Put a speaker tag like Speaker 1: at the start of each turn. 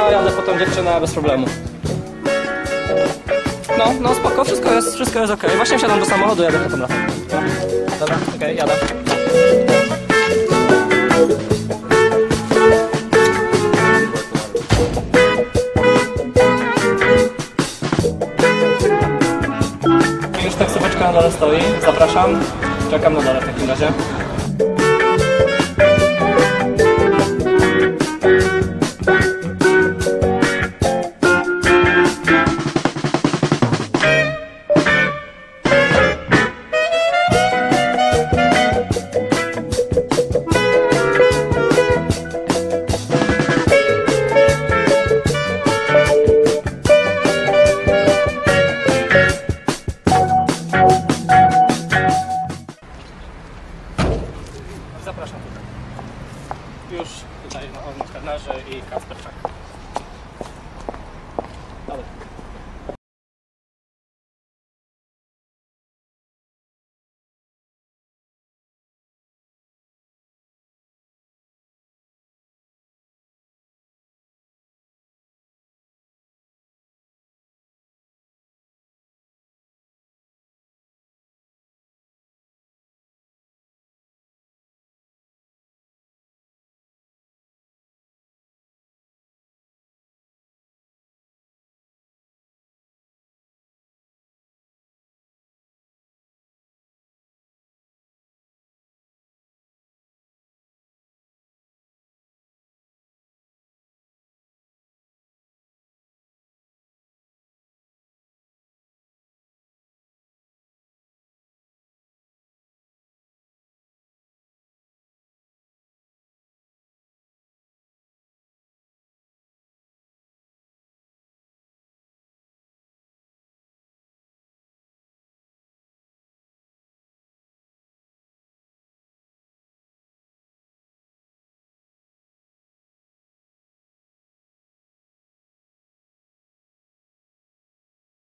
Speaker 1: A, bez problemu. No, no spoko, wszystko jest, wszystko jest okej. Właśnie wsiadam do samochodu, jadę fotografem. No. Dobra, okej, jadę. Już taksóweczka na dole stoi, zapraszam. Czekam na dole w takim razie. Zapraszam tutaj. Już tutaj na no, i Kasperczak.